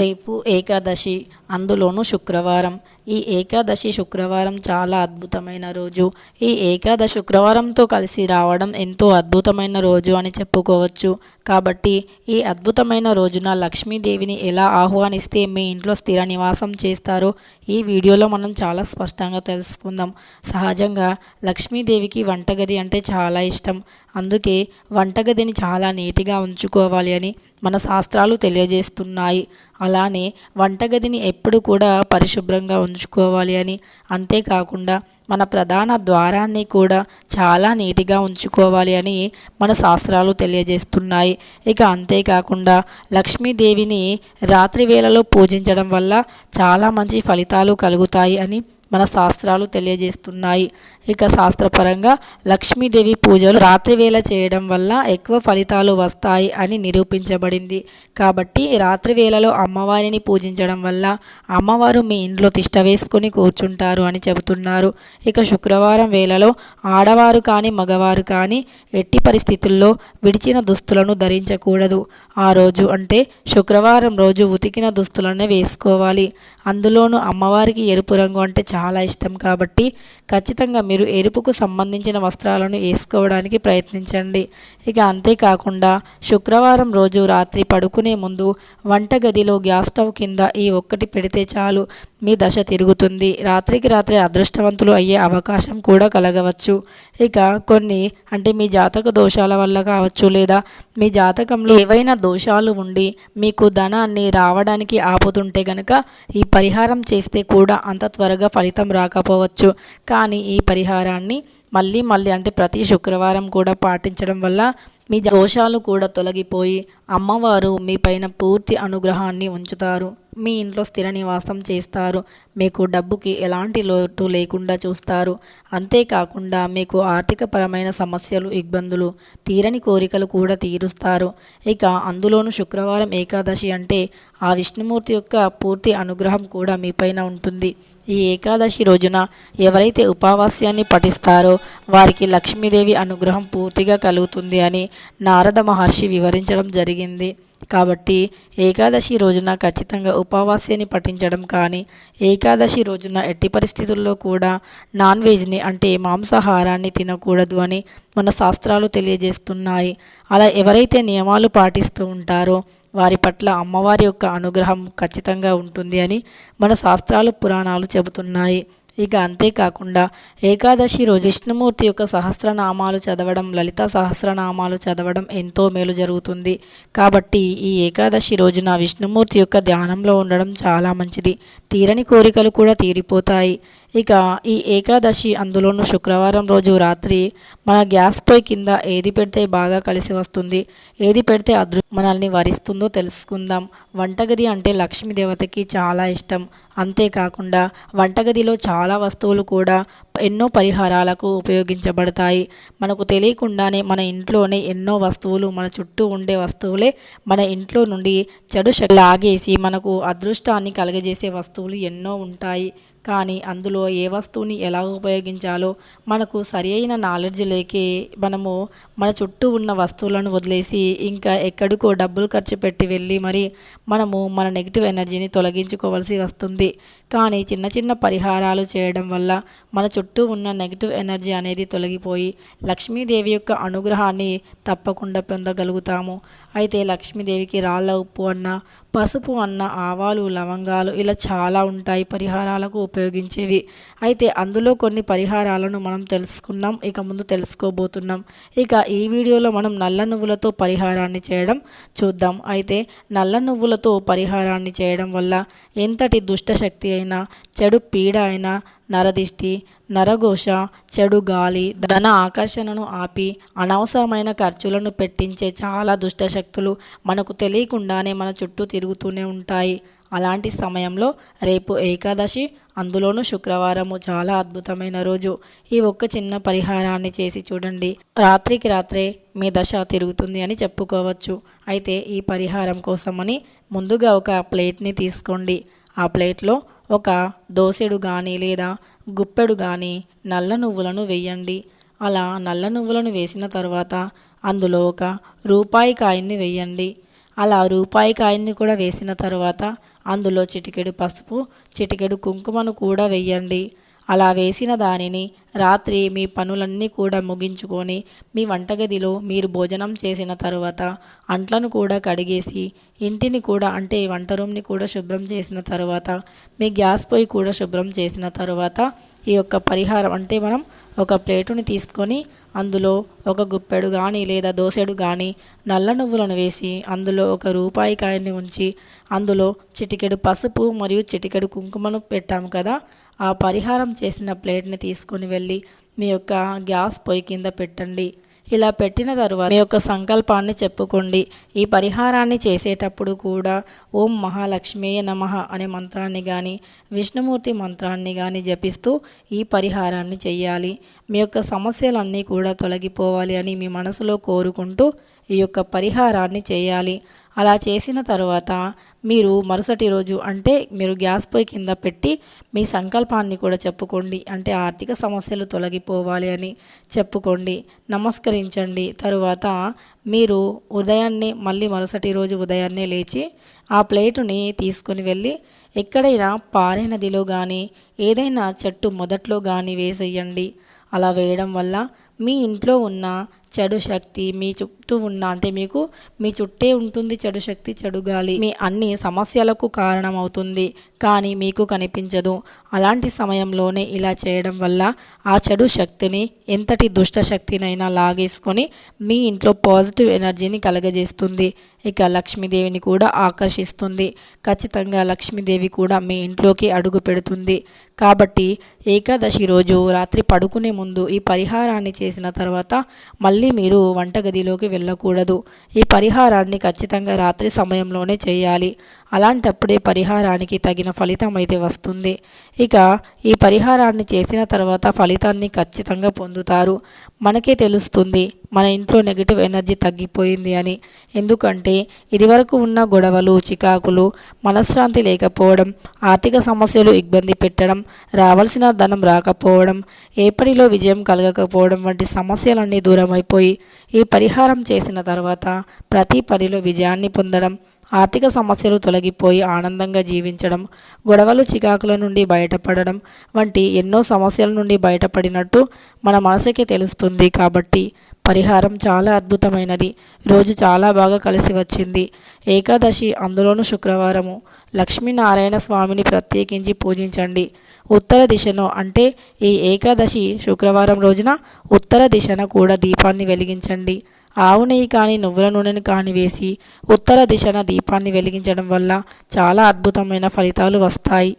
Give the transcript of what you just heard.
రేపు ఏకాదశి అందులోనూ శుక్రవారం. ఈ ఏకాదశి శుక్రవారం చాలా అద్భుతమైన రోజు. ఈ ఏకాదశి శుక్రవారంతో కలిసి రావడం ఎంతో అద్భుతమైన రోజు అని చెప్పుకోవచ్చు. కాబట్టి ఈ అద్భుతమైన రోజున లక్ష్మీదేవిని ఎలా ఆహ్వానిస్తే మీ ఇంట్లో స్థిర నివాసం చేస్తారో ఈ వీడియోలో మనం చాలా స్పష్టంగా తెలుసుకుందాం. సహజంగా లక్ష్మీదేవికి వంటగది అంటే చాలా ఇష్టం. అందుకే వంటగదిని చాలా నీటిగా ఉంచుకోవాలి అని మన శాస్త్రాలు తెలియజేస్తున్నాయి. అలానే వంటగదిని ఎప్పుడు కూడా పరిశుభ్రంగా ఉంచుకోవాలి అని. అంతేకాకుండా మన ప్రధాన ద్వారాన్ని కూడా చాలా నీట్గా ఉంచుకోవాలి అని మన శాస్త్రాలు తెలియజేస్తున్నాయి. ఇక అంతేకాకుండా లక్ష్మీదేవిని రాత్రి వేళలో పూజించడం వల్ల చాలా మంచి ఫలితాలు కలుగుతాయి అని మన శాస్త్రాలు తెలియజేస్తున్నాయి. ఇక శాస్త్రపరంగా లక్ష్మీదేవి పూజలు రాత్రి వేళ చేయడం వల్ల ఎక్కువ ఫలితాలు వస్తాయి అని నిరూపించబడింది. కాబట్టి రాత్రి వేళలో అమ్మవారిని పూజించడం వల్ల అమ్మవారు మీ ఇంట్లో తిష్ట వేసుకొని కూర్చుంటారు అని చెబుతున్నారు. ఇక శుక్రవారం వేళలో ఆడవారు కానీ మగవారు కానీ ఎట్టి పరిస్థితుల్లో విడిచిన దుస్తులను ధరించకూడదు. ఆ రోజు అంటే శుక్రవారం రోజు ఉతికిన దుస్తులనే వేసుకోవాలి. అందులోనూ అమ్మవారికి ఎరుపు రంగు అంటే చాలా చాలా ఇష్టం కాబట్టి ఖచ్చితంగా మీరు ఎరుపుకు సంబంధించిన వస్త్రాలను వేసుకోవడానికి ప్రయత్నించండి. ఇక అంతేకాకుండా శుక్రవారం రోజు రాత్రి పడుకునే ముందు వంటగదిలో గ్యాస్ స్టవ్ కింద ఈ ఒక్కటి పెడితే చాలు. మీ దశ తిరుగుతుంది. రాత్రికి రాత్రి అదృష్టవంతులు అయ్యే అవకాశం కూడా కలగవచ్చు. ఇక కొన్ని అంటే మీ జాతక దోషాల వల్ల కావచ్చు లేదా మీ జాతకంలో ఏవైనా దోషాలు ఉండి మీకు ధనాన్ని రావడానికి ఆపుతుంటే గనక ఈ పరిహారం చేస్తే కూడా అంత త్వరగా ఫలితం రాకపోవచ్చు. కానీ ఈ పరిహారాన్ని మళ్ళీ మళ్ళీ అంటే ప్రతి శుక్రవారం కూడా పాటించడం వల్ల మీ దోషాలు కూడా తొలగిపోయి అమ్మవారు మీ పైన పూర్తి అనుగ్రహాన్ని ఉంచుతారు. మీ ఇంట్లో స్థిర నివాసం చేస్తారు. మీకు డబ్బుకి ఎలాంటి లోటు లేకుండా చూస్తారు. అంతేకాకుండా మీకు ఆర్థికపరమైన సమస్యలు ఇబ్బందులు తీరని కోరికలు కూడా తీరుస్తారు. ఇక అందులోనూ శుక్రవారం ఏకాదశి అంటే ఆ విష్ణుమూర్తి యొక్క పూర్తి అనుగ్రహం కూడా మీపైన ఉంటుంది. ఈ ఏకాదశి రోజున ఎవరైతే ఉపావాస్యాన్ని పఠిస్తారో వారికి లక్ష్మీదేవి అనుగ్రహం పూర్తిగా కలుగుతుంది అని నారద మహర్షి వివరించడం జరిగింది. కాబట్టి ఏకాదశి రోజున ఖచ్చితంగా ఉపవాసాన్ని పఠించడం కానీ ఏకాదశి రోజున ఎట్టి పరిస్థితుల్లో కూడా నాన్ వెజ్ని అంటే మాంసాహారాన్ని తినకూడదు అని మన శాస్త్రాలు తెలియజేస్తున్నాయి. అలా ఎవరైతే నియమాలు పాటిస్తూ ఉంటారో వారి పట్ల అమ్మవారి యొక్క అనుగ్రహం ఖచ్చితంగా ఉంటుంది అని మన శాస్త్రాలు పురాణాలు చెబుతున్నాయి. ఇక అంతేకాకుండా ఏకాదశి రోజు విష్ణుమూర్తి యొక్క సహస్రనామాలు చదవడం లలిత సహస్రనామాలు చదవడం ఎంతో మేలు జరుగుతుంది. కాబట్టి ఈ ఏకాదశి రోజున విష్ణుమూర్తి యొక్క ధ్యానంలో ఉండడం చాలా మంచిది. తీరని కోరికలు కూడా తీరిపోతాయి. ఇక ఈ ఏకాదశి అందులోనూ శుక్రవారం రోజు రాత్రి మన గ్యాస్ పొయ్యి కింద ఏది పెడితే బాగా కలిసి వస్తుంది ఏది పెడితే అదృ మనల్ని వరిస్తుందో తెలుసుకుందాం. వంటగది అంటే లక్ష్మీదేవతకి చాలా ఇష్టం. అంతేకాకుండా వంటగదిలో చాలా వస్తువులు కూడా ఎన్నో పరిహారాలకు ఉపయోగించబడతాయి. మనకు తెలియకుండానే మన ఇంట్లోనే ఎన్నో వస్తువులు మన చుట్టూ ఉండే వస్తువులే మన ఇంట్లో నుండి చెడు శక్తి లాగేసి మనకు అదృష్టాన్ని కలగజేసే వస్తువులు ఎన్నో ఉంటాయి. కానీ అందులో ఏ వస్తువుని ఎలా ఉపయోగించాలో మనకు సరి అయిన నాలెడ్జ్ లేకే మనము మన చుట్టూ ఉన్న వస్తువులను వదిలేసి ఇంకా ఎక్కడికో డబ్బులు ఖర్చు పెట్టి వెళ్ళి మరి మనము మన నెగిటివ్ ఎనర్జీని తొలగించుకోవాల్సి వస్తుంది. కానీ చిన్న చిన్న పరిహారాలు చేయడం వల్ల మన చుట్టూ ఉన్న నెగిటివ్ ఎనర్జీ అనేది తొలగిపోయి లక్ష్మీదేవి యొక్క అనుగ్రహాన్ని తప్పకుండా పొందగలుగుతాము. అయితే లక్ష్మీదేవికి రాళ్ళ ఉప్పు అన్న పసుపు అన్న ఆవాలు లవంగాలు ఇలా చాలా ఉంటాయి పరిహారాలకు ఉపయోగించేవి. అయితే అందులో కొన్ని పరిహారాలను మనం తెలుసుకున్నాం ఇక ముందు తెలుసుకోబోతున్నాం. ఇక ఈ వీడియోలో మనం నల్ల నువ్వులతో పరిహారాన్ని చేయడం చూద్దాం. అయితే నల్ల నువ్వులతో పరిహారాన్ని చేయడం వల్ల ఎంతటి దుష్టశక్తి అయినా చెడు పీడ అయినా నరదిష్టి నరఘోష చెడు గాలి ధన ఆకర్షణను ఆపి అనవసరమైన ఖర్చులను పెట్టించే చాలా దుష్టశక్తులు మనకు తెలియకుండానే మన చుట్టూ తిరుగుతూనే ఉంటాయి. అలాంటి సమయంలో రేపు ఏకాదశి అందులోనూ శుక్రవారము చాలా అద్భుతమైన రోజు. ఈ ఒక్క చిన్న పరిహారాన్ని చేసి చూడండి. రాత్రికి రాత్రే మీ దశ తిరుగుతుంది అని చెప్పుకోవచ్చు. అయితే ఈ పరిహారం కోసమని ముందుగా ఒక ప్లేట్ని తీసుకోండి. ఆ ప్లేట్లో ఒక దోసెడు కానీ లేదా గుప్పెడు కానీ నల్ల నువ్వులను వేయండి. అలా నల్ల నువ్వులను వేసిన తర్వాత అందులో ఒక రూపాయి కాయిన్ని వేయండి. అలా రూపాయి కాయిన్ని కూడా వేసిన తర్వాత అందులో చిటికెడు పసుపు చిటికెడు కుంకుమను కూడా వెయ్యండి. అలా వేసిన దానిని రాత్రి మీ పనులన్నీ కూడా ముగించుకొని మీ వంటగదిలో మీరు భోజనం చేసిన తర్వాత అంట్లను కూడా కడిగేసి ఇంటిని కూడా అంటే వంట రూమ్ని కూడా శుభ్రం చేసిన తర్వాత మీ గ్యాస్ పొయ్యి కూడా శుభ్రం చేసిన తర్వాత ఈ యొక్క పరిహారం అంటే మనం ఒక ప్లేటుని తీసుకొని అందులో ఒక గుప్పెడు కానీ లేదా దోసెడు కానీ నల్ల నువ్వులను వేసి అందులో ఒక రూపాయి కాయని ఉంచి అందులో చిటికెడు పసుపు మరియు చిటికెడు కుంకుమను పెట్టాము కదా. ఆ పరిహారం చేసిన ప్లేట్ని తీసుకొని వెళ్ళి మీ యొక్క గ్యాస్ పొయ్యి కింద పెట్టండి. ఇలా పెట్టిన తరువాత మీ యొక్క సంకల్పాన్ని చెప్పుకోండి. ఈ పరిహారాన్ని చేసేటప్పుడు కూడా ఓం మహాలక్ష్మీయ నమ అనే మంత్రాన్ని కానీ విష్ణుమూర్తి మంత్రాన్ని కానీ జపిస్తూ ఈ పరిహారాన్ని చెయ్యాలి. మీ యొక్క సమస్యలన్నీ కూడా తొలగిపోవాలి అని మీ మనసులో కోరుకుంటూ ఈ యొక్క పరిహారాన్ని చేయాలి. అలా చేసిన తర్వాత మీరు మరుసటి రోజు అంటే మీరు గ్యాస్ పొయ్యి కింద పెట్టి మీ సంకల్పాన్ని కూడా చెప్పుకోండి. అంటే ఆర్థిక సమస్యలు తొలగిపోవాలి అని చెప్పుకోండి. నమస్కరించండి. తరువాత మీరు ఉదయాన్నే మళ్ళీ మరుసటి రోజు ఉదయాన్నే లేచి ఆ ప్లేటుని తీసుకొని వెళ్ళి ఎక్కడైనా పారే నదిలో కానీ ఏదైనా చెట్టు మొదట్లో కానీ వేసేయండి. అలా వేయడం వల్ల మీ ఇంట్లో ఉన్న చెడు శక్తి మీ చుట్టూ ఉన్న అంటే మీకు మీ చుట్టే ఉంటుంది చెడు శక్తి చెడు గాలి. మీ అన్ని సమస్యలకు కారణమవుతుంది కానీ మీకు కనిపించదు. అలాంటి సమయంలోనే ఇలా చేయడం వల్ల ఆ చెడు శక్తిని ఎంతటి దుష్ట శక్తినైనా లాగేసుకొని మీ ఇంట్లో పాజిటివ్ ఎనర్జీని కలగజేస్తుంది. ఇక లక్ష్మీదేవిని కూడా ఆకర్షిస్తుంది. ఖచ్చితంగా లక్ష్మీదేవి కూడా మీ ఇంట్లోకి అడుగు పెడుతుంది. కాబట్టి ఏకాదశి రోజు రాత్రి పడుకునే ముందు ఈ పరిహారాన్ని చేసిన తర్వాత మళ్ళీ మళ్ళీ మీరు వంటగదిలోకి వెళ్ళకూడదు. ఈ పరిహారాన్ని ఖచ్చితంగా రాత్రి సమయంలోనే చేయాలి. అలాంటప్పుడే పరిహారానికి తగిన ఫలితం అయితే వస్తుంది. ఇక ఈ పరిహారాన్ని చేసిన తర్వాత ఫలితాన్ని ఖచ్చితంగా పొందుతారు. మనకే తెలుస్తుంది మన ఇంట్లో నెగిటివ్ ఎనర్జీ తగ్గిపోయింది అని. ఎందుకంటే ఇదివరకు ఉన్న గొడవలు చికాకులు మనశ్శాంతి లేకపోవడం ఆర్థిక సమస్యలు ఇబ్బంది పెట్టడం రావాల్సిన ధనం రాకపోవడం ఏ పనిలో విజయం కలగకపోవడం వంటి సమస్యలన్నీ దూరం అయిపోయి ఈ పరిహారం చేసిన తర్వాత ప్రతి పనిలో విజయాన్ని పొందడం ఆర్థిక సమస్యలు తొలగిపోయి ఆనందంగా జీవించడం గొడవలు చికాకుల నుండి బయటపడడం వంటి ఎన్నో సమస్యల నుండి బయటపడినట్టు మన మనసుకి తెలుస్తుంది కాబట్టి పరిహారం చాలా అద్భుతమైనది. రోజు చాలా బాగా కలిసి వచ్చింది. ఏకాదశి అందులోనూ శుక్రవారము. లక్ష్మీనారాయణ స్వామిని ప్రత్యేకించి పూజించండి. ఉత్తర దిశను అంటే ఈ ఏకాదశి శుక్రవారం రోజున ఉత్తర దిశన కూడా దీపాన్ని వెలిగించండి. ఆవు నెయ్యి కానీ నువ్వుల నూనెను కానీ వేసి ఉత్తర దిశన దీపాన్ని వెలిగించడం వల్ల చాలా అద్భుతమైన ఫలితాలు వస్తాయి.